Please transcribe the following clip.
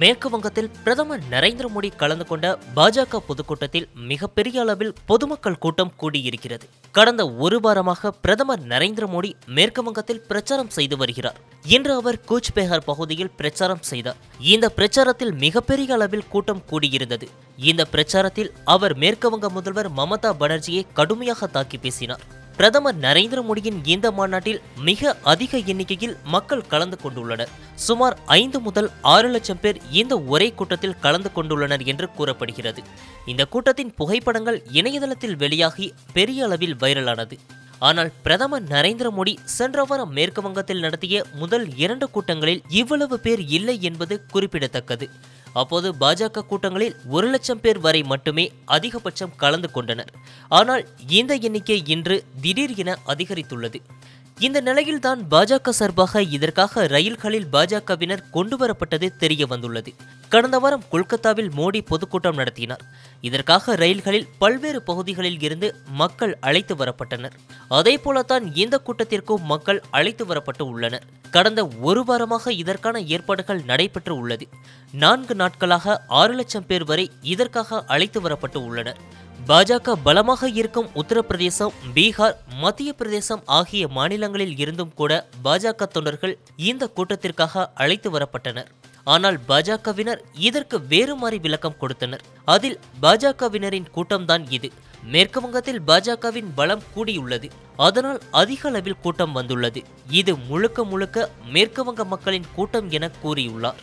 மேற்கு வங்கத்தில் பிரதமர் நரேந்திர மோடி கலந்து கொண்ட பாஜக பொதுக்கூட்டத்தில் மிகப்பெரிய அளவில் பொதுமக்கள் கூட்டம் கூடியிருக்கிறது. கடந்த ஒரு வாரமாக பிரதமர் நரேந்திர மோடி மேற்கு வங்கத்தில் பிரச்சாரம் செய்து வருகிறார். இன்று அவர் கூச்பேஹார் பகுதியில் பிரச்சாரம் செய்தார். இந்த பிரச்சாரத்தில் மிகப்பெரிய அளவில் கூட்டம் கூடியிருந்தது. இந்த பிரச்சாரத்தில் அவர் மேற்கு வங்க முதல்வர் மமதா பானர்ஜியை கடுமையாக தாக்கி பேசினார். பிரதமர் நரேந்திர மோடியின் இந்த மாநாட்டில் மிக அதிக எண்ணிக்கையில் மக்கள் கலந்து கொண்டுள்ளனர். சுமார் ஐந்து முதல் ஆறு லட்சம் பேர் இந்த ஒரே கூட்டத்தில் கலந்து கொண்டுள்ளனர் என்று கூறப்படுகிறது. இந்த கூட்டத்தின் புகைப்படங்கள் இணையதளத்தில் வெளியாகி பெரிய அளவில் வைரலானது. ஆனால் பிரதமர் நரேந்திர மோடி சென்ற வாரம் மேற்கு வங்கத்தில் நடத்திய முதல் இரண்டு கூட்டங்களில் இவ்வளவு பேர் இல்லை என்பது குறிப்பிடத்தக்கது. அப்போது பாஜக கூட்டங்களில் ஒரு லட்சம் பேர் வரை மட்டுமே அதிகபட்சம் கலந்து கொண்டனர். ஆனால் இந்த எண்ணிக்கை இன்று திடீர் என அதிகரித்துள்ளது. இந்த நிலையில்தான் பாஜக சார்பாக இதற்காக ரயில்களில் பாஜகவினர் கொண்டு வரப்பட்டது தெரிய வந்துள்ளது. கடந்த வாரம் கொல்கத்தாவில் மோடி பொதுக்கூட்டம் நடத்தினார். இதற்காக ரயில்களில் பல்வேறு பகுதிகளில் இருந்து மக்கள் அழைத்து வரப்பட்டனர். அதே போலத்தான் இந்த கூட்டத்திற்கும் மக்கள் அழைத்து வரப்பட்டு உள்ளனர். கடந்த ஒரு வாரமாக இதற்கான ஏற்பாடுகள் நடைபெற்று உள்ளது. நான்கு நாட்களாக ஆறு லட்சம் பேர் வரை இதற்காக அழைத்து வரப்பட்டு உள்ளனர். பாஜக பலமாக இருக்கும் உத்தரப்பிரதேசம் பீகார் மத்திய பிரதேசம் ஆகிய மாநிலங்களில் இருந்தும் கூட பாஜக தொண்டர்கள் இந்த கூட்டத்திற்காக அழைத்து வரப்பட்டனர். ஆனால் பாஜகவினர் இதற்கு வேறு மாறி விளக்கம் கொடுத்தனர். அதில் பாஜகவினரின் கூட்டம்தான் இது. மேற்கு வங்கத்தில் பாஜகவின் பலம் கூடியுள்ளது. அதனால் அதிக அளவில் கூட்டம் வந்துள்ளது. இது முழுக்க முழுக்க மேற்கு வங்க மக்களின் கூட்டம் என கூறியுள்ளார்.